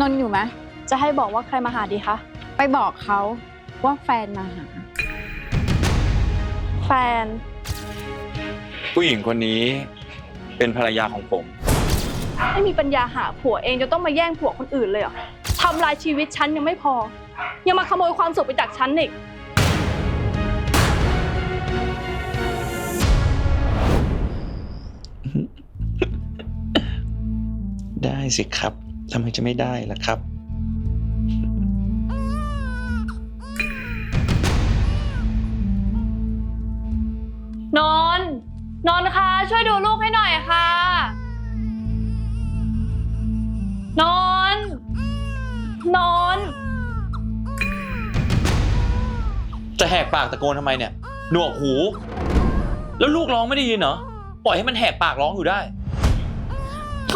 นนท์อยู่ไหมจะให้บอกว่าใครมาหาดีคะ ไปบอกเขาว่าแฟนมาหา แฟน ผู้หญิงคนนี้เป็นภรรยาของผม ไม่มีปัญญาหาผัวเองจะต้องมาแย่งผัวคนอื่นเลยเหรอทำลายชีวิตฉันยังไม่พอ ยังมาขโมยความสุขไปจากฉันอีก ได้สิครับ ทำไมจะไม่ได้ล่ะครับ นอนท์นอนท์คะ ช่วยดูลูกให้หน่อยค่ะ นอนท์นอนท์จะแหกปากตะโกนทำไมเนี่ย หนวกหู แล้วลูกร้องไม่ได้ยินเหรอ ปล่อยให้มันแหกปากร้องอยู่ได้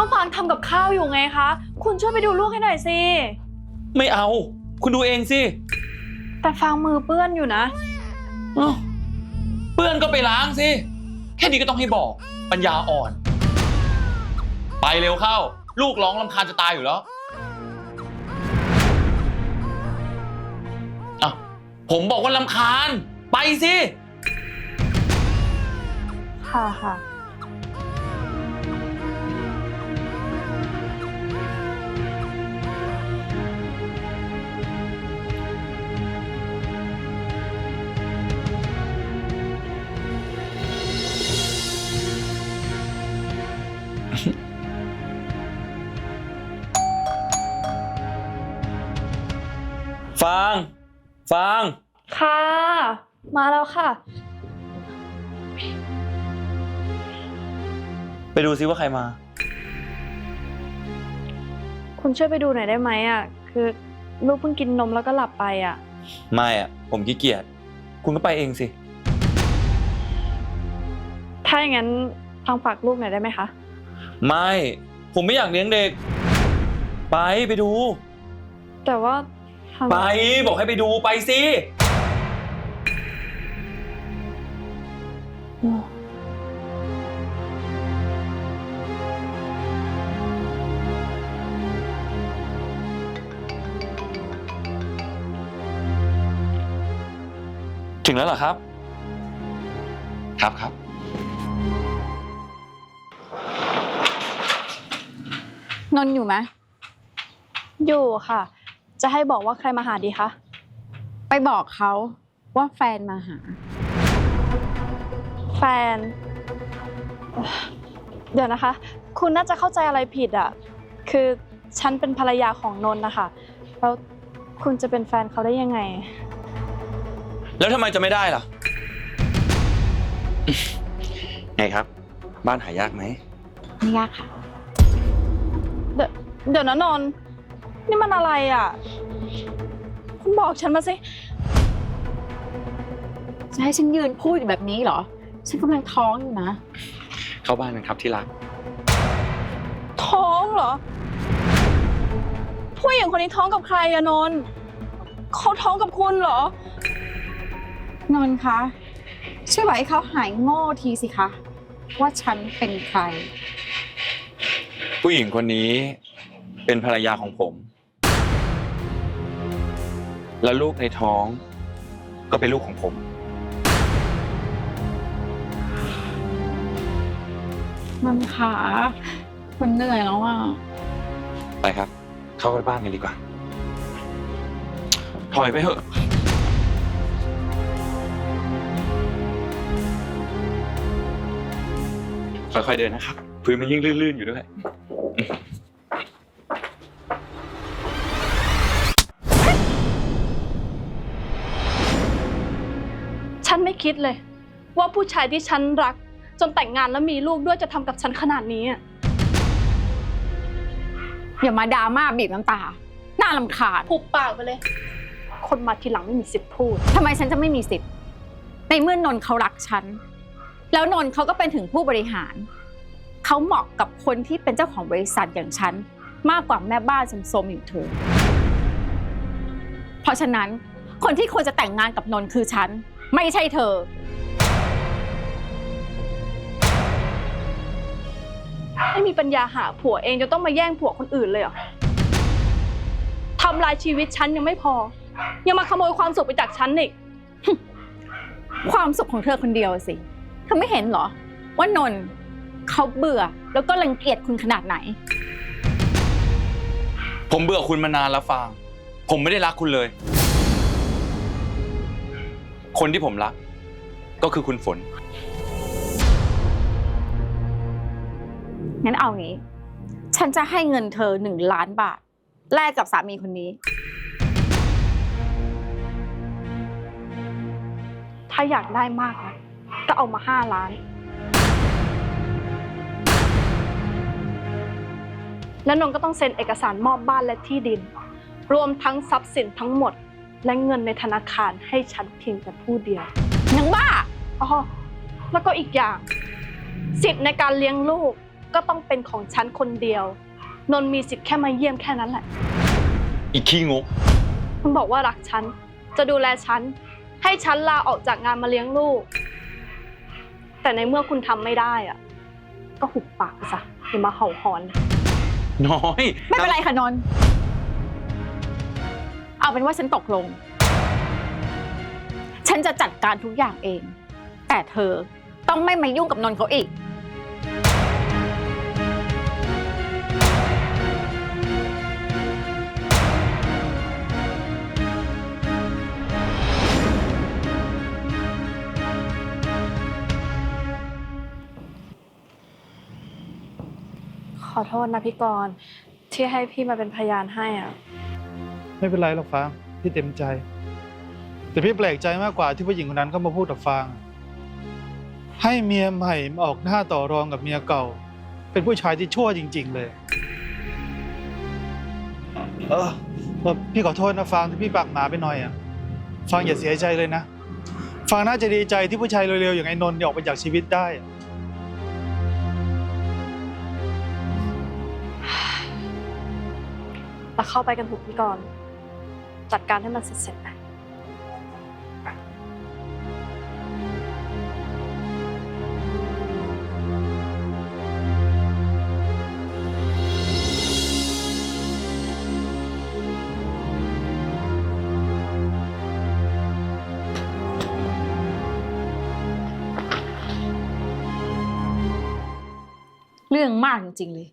ข้าวฟางทำกับข้าวอยู่ไงคะ คุณช่วยไปดูลูกให้หน่อยสิ ไม่เอา คุณดูเองสิแต่ฟางมือเปื้อนอยู่นะ อ้าวเปื้อนก็ไปล้างสิ แค่นี้ก็ต้องให้บอก ปัญญาอ่อน ไปเร็วเข้า ลูกร้องลำคาญจะตายอยู่แล้วอะผมบอกว่าลำคาญ ไปสิ ค่ะค่ะ ฟางฟางค่ะ มาแล้วค่ะ ไปดูซิว่าใครมา คุณช่วยไปดูหน่อยได้ไหมอะ คือลูกเพิ่งกินนมแล้วก็หลับไปอะ ไม่อะ ผมขี้เกียจคุณก็ไปเองสิ ถ้าอย่างนั้นทางฝากลูกหน่อยได้ไหมคะ ไม่ ผมไม่อยากเลี้ยงเด็ก ไปไปดู แต่ว่าทางไปบอกให้ไปดูไปสิถึงแล้วเหรอครับ ครับครับ นนท์อยู่ไหมอยู่ค่ะ จะให้บอกว่าใครมาหาดีคะ ไปบอกเขาว่าแฟนมาหา แฟนเอ่อเดี๋ยวนะคะ คุณน่าจะเข้าใจอะไรผิดอะ คือฉันเป็นภรรยาของนนท์นะคะ แล้วคุณจะเป็นแฟนเขาได้ยังไง แล้วทำไมจะไม่ได้ล่ะ ไงครับ บ้านหายากไหมไม่ยากค่ะ เดี๋ยวเดี๋ยวนะนนท์นี่มันอะไรอะ คุณบอกฉันมาสิ จะให้ฉันยืนพูดอยู่แบบนี้เหรอ ฉันกำลังท้องอยู่นะ เข้าบ้านกันครับที่รัก ท้องเหรอ ผู้หญิงคนนี้ท้องกับใครอะนนท์เขาท้องกับคุณเหรอ นนท์คะช่วยบอกให้เขาหายโง่ทีสิคะ ว่าฉันเป็นใคร ผู้หญิงคนนี้ เป็นภรรยาของผม แล้วลูกในท้องก็เป็นลูกของผมนนท์ขามันเหนื่อยแล้วอะ ไปครับ เข้าไปบ้านกันดีกว่า ถอยไปเถอะ ค่อยๆเดินนะครับ พื้นมันยิ่งลื่นๆอยู่ด้วย คิดเลย ว่าผู้ชายที่ฉันรัก จนแต่งงานแล้วมีลูกด้วยจะทำกับฉันขนาดนี้อะอย่ามาดราม่าบีบน้ำตา น่าลำคาญผูกปากไปเลย คนมาทีหลังไม่มีสิทธิ์พูด ทำไมฉันจะไม่มีสิทธิ์ ในเมื่อนนท์เขารักฉัน แล้วนนท์เขาก็เป็นถึงผู้บริหาร เขาเหมาะกับคนที่เป็นเจ้าของบริษัทอย่างฉัน มากกว่าแม่บ้านสมๆอย่างเธอ เพราะฉะนั้นคนที่ควรจะแต่งงานกับนนท์คือฉัน ไม่ใช่เธอ ไม่มีปัญญาหาผัวเองจะต้องมาแย่งผัวคนอื่นเลยเหรอำลายชีวิตฉันยังไม่พอ ยังมาขโมยความสุขไปจากฉันอีก ความสุขของเธอคนเดียวสิ เธอไม่เห็นเหรอ ว่านนท์เขาเบื่อแล้วก็รังเกียจคุณขนาดไหน ผมเบื่อคุณมานานแล้วฟาง ผมไม่ได้รักคุณเลย คนที่ผมรัก ก็คือคุณฝน งั้นเอางี้ ฉันจะให้เงินเธอหนึ่งล้านบาท แลกกับสามีคนนี้ ถ้าอยากได้มากนะก็เอามาห้าล้าน แล้วนนท์ก็ต้องเซ็นเอกสารมอบบ้านและที่ดิน รวมทั้งทรัพย์สินทั้งหมด และเงินในธนาคารให้ฉันเพียงแต่ผู้เดียว ยังบ้า อ๋อ แล้วก็อีกอย่าง สิทธิ์ในการเลี้ยงลูกก็ต้องเป็นของฉันคนเดียว นนท์มีสิทธิ์แค่มาเยี่ยมแค่นั้นแหละ อีกขี้งก คุณบอกว่ารักฉัน จะดูแลฉัน ให้ฉันลาออกจากงานมาเลี้ยงลูก แต่ในเมื่อคุณทำไม่ได้อะก็หุบปากไปซะอย่ามาเห่าหอน น้อยไม่เป็นไรค่ะนนท์ เอาเป็นว่าฉันตกลง ฉันจะจัดการทุกอย่างเอง แต่เธอต้องไม่มายุ่งกับนนท์เขาอีก ขอโทษนะพี่กรณ์ที่ให้พี่มาเป็นพยานให้อะ ไม่เป็นไรหรอกฟางพี่เต็มใจ แต่พี่แปลกใจมากกว่าที่ผู้หญิงคนนั้นก็มาพูดกับฟาง ให้เมียใหม่มาออกหน้าต่อรองกับเมียเก่า เป็นผู้ชายที่ชั่วจริง ๆ เลย เออเออพี่ขอโทษนะฟางที่พี่ปากหมาไปหน่อยอะฟางอย่าเสียใจเลยนะฟางน่าจะดีใจที่ผู้ชายเร็วๆอย่างไอ้นนท์เนี่ยออกไปจากชีวิตได้อะแล้วเข้าไปกันถูกพี่กรณ์ จัดการให้มันเสร็จๆนะเรื่องมากจริงๆเลย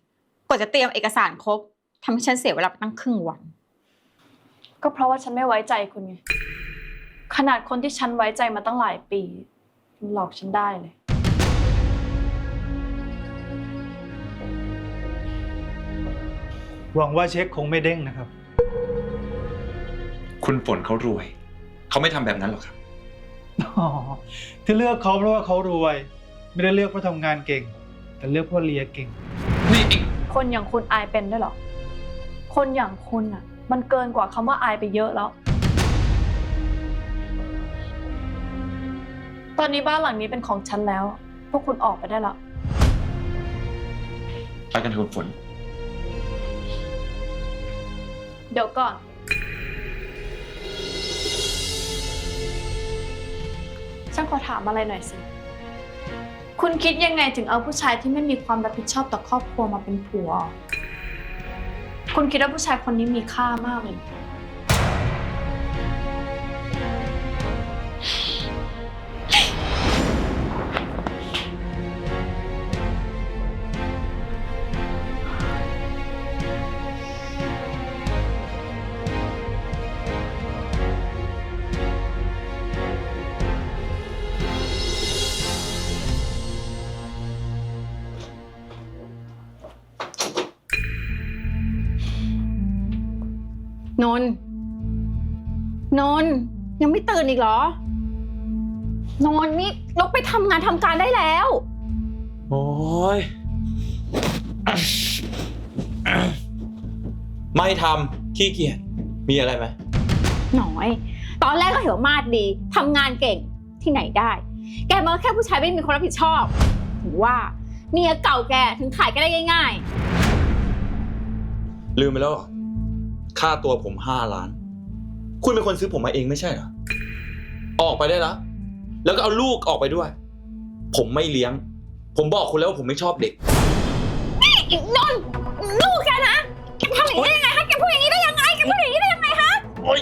กว่าจะเตรียมเอกสารครบทำให้ฉันเสียเวลาไปตั้งครึ่งวัน ก็เพราะว่าฉันไม่ไว้ใจคุณไง ขนาดคนที่ฉันไว้ใจมาตั้งหลายปียังหลอกฉันได้เลย หวังว่าเช็คคงไม่เด้งนะครับ คุณฝนเขารวย เขาไม่ทำแบบนั้นหรอกครับ อ๋อที่เลือกเขาเพราะว่าเขารวย ไม่ได้เลือกเพราะทำงานเก่ง แต่เลือกเพราะเลียเก่ง นี่อีกคนอย่างคุณอายเป็นด้วยเหรอ คนอย่างคุณอะ มันเกินกว่าคำว่าอายไปเยอะแล้ว ตอนนี้บ้านหลังนี้เป็นของฉันแล้ว พวกคุณออกไปได้แล้วไปกันเถอะคุณฝน เดี๋ยวก่อน ฉันขอถามอะไรหน่อยสิ คุณคิดยังไงถึงเอาผู้ชายที่ไม่มีความรับผิดชอบต่อครอบครัวมาเป็นผัว คุณคิดว่าผู้ชายคนนี้มีค่ามากเลย นนท์นนท์ยังไม่ตื่นอีกเหรอนอนนี่ลุกไปทำงานทำการได้แล้ว โอ้ย ไม่ทำขี้เกียจ มีอะไรไหม หน่อย ตอนแรกก็เห็นว่ามาดดีทำงานเก่งที่ไหนได้ แกมันก็แค่ผู้ชายไม่มีความรับผิดชอบถึงว่าเมียเก่าแกถึงขายแกได้ง่ายลืมไปแล้วเหรอ ค่าตัวผมห้าล้าน คุณเป็นคนซื้อผมมาเองไม่ใช่เหรอ ออกไปได้แล้ว แล้วก็เอาลูกออกไปด้วย ผมไม่เลี้ยง ผมบอกคุณแล้วว่าผมไม่ชอบเด็ก นี่นนท์ลูกแกนะแกทำอย่างนี้ได้ยังไงฮะแกพูดอย่างนี้ได้ยังไงแกพูดอย่างนี้ได้ยังไงฮะโอ๊ย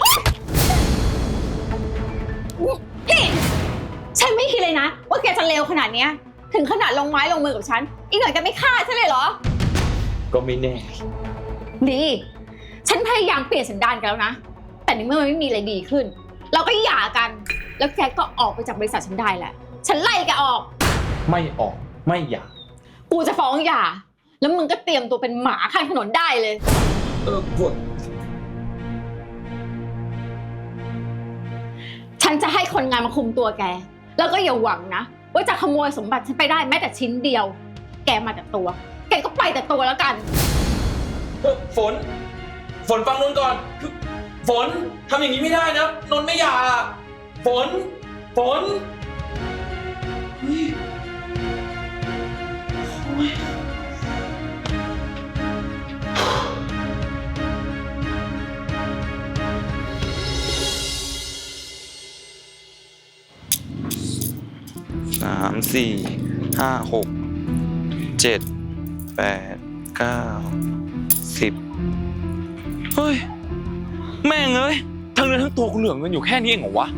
นฉันไม่คิดเลยนะ ว่าแกจะเลวขนาดเนี้ย ถึงขนาดลงไม้ลงมือกับฉัน อีกหน่อยแกไม่ฆ่าฉันเลยเหรอ ก็ไม่แน่ ดี ฉันพยายามเปลี่ยนสันดานกันแล้วนะ แต่ในเมื่อมันไม่มีอะไรดีขึ้น เราก็หย่ากัน แล้วแกก็ออกไปจากบริษัทฉันได้แหละ ฉันไล่แกออก ไม่ออกไม่อยากกูจะฟ้องหย่า แล้วมึงก็เตรียมตัวเป็นหมาข้างถนนได้เลย เออฝนฉันจะให้คนงานมาคุมตัวแก แล้วก็อย่าหวังนะ ว่าจะขโมยสมบัติฉันไปได้แม้แต่ชิ้นเดียว แกมาแต่ตัว แกก็ไปแต่ตัวแล้วกัน เออฝน ฝนฟังนนท์ก่อน ฝนทำอย่างนี้ไม่ได้นะ นนท์ไม่อยากอะฝน ฝนเฮ้ยโอ้ยสามสี่ห้าหกเจ็ดแปดเก้าสิบ เฮ้ย แม่งเอ้ย ทั้งเนื้อทั้งตัวกูเหลือเงินอยู่แค่นี้เองเหรอวะ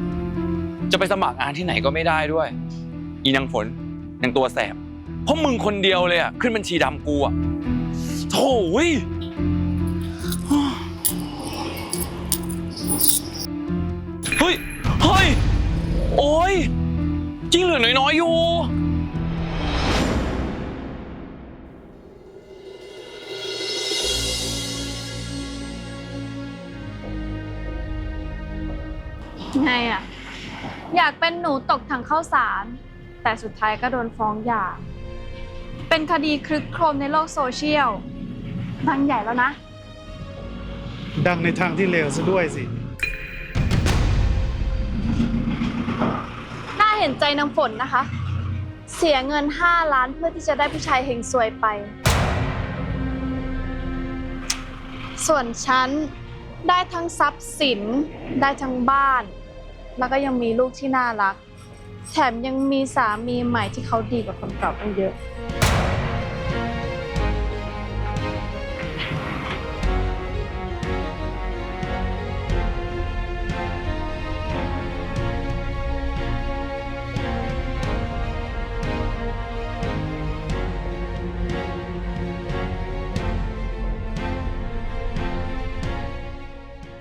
จะไปสมัครงานที่ไหนก็ไม่ได้ด้วย อีนางฝนนางตัวแสบ เพราะมึงคนเดียวเลยอะขึ้นบัญชีดำกูอะโถ่เว้ยเฮ้ย เฮ้ย โอ้ยจริงเหลือน้อยๆอยู่ ไงอะอยากเป็นหนูตกถังข้าวสาร แต่สุดท้ายก็โดนฟ้องหย่า เป็นคดีคลึกโครมในโลกโซเชียลดังใหญ่แล้วนะ ดังในทางที่เลวซะด้วยสิ น่าเห็นใจนางฝนนะคะ เสียเงิน 5 ล้านเพื่อที่จะได้ผู้ชายเฮงซวยไป ส่วนฉันได้ทั้งทรัพย์สิน ได้ทั้งบ้าน แล้วก็ยังมีลูกที่น่ารัก แถมยังมีสามีใหม่ที่เขาดีกว่าคนเก่าตั้งเยอะ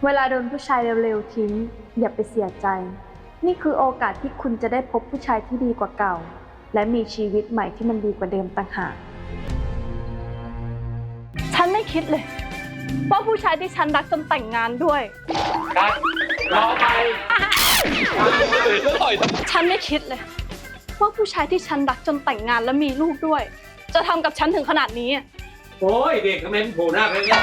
เวลาโดนผู้ชายเร็วๆทิ้ง อย่าไปเสียใจ นี่คือโอกาสที่คุณจะได้พบผู้ชายที่ดีกว่าเก่า และมีชีวิตใหม่ที่มันดีกว่าเดิมต่างหาก ฉันไม่คิดเลย ว่าผู้ชายที่ฉันรักจนแต่งงานด้วยรอไปต่อยฉันไม่คิดเลยว่าผู้ชายที่ฉันรักจนแต่งงานและมีลูกด้วย จะทำกับฉันถึงขนาดนี้ โอ้ยเด็กทำไมมันโผล่หน้าไปเนี่ย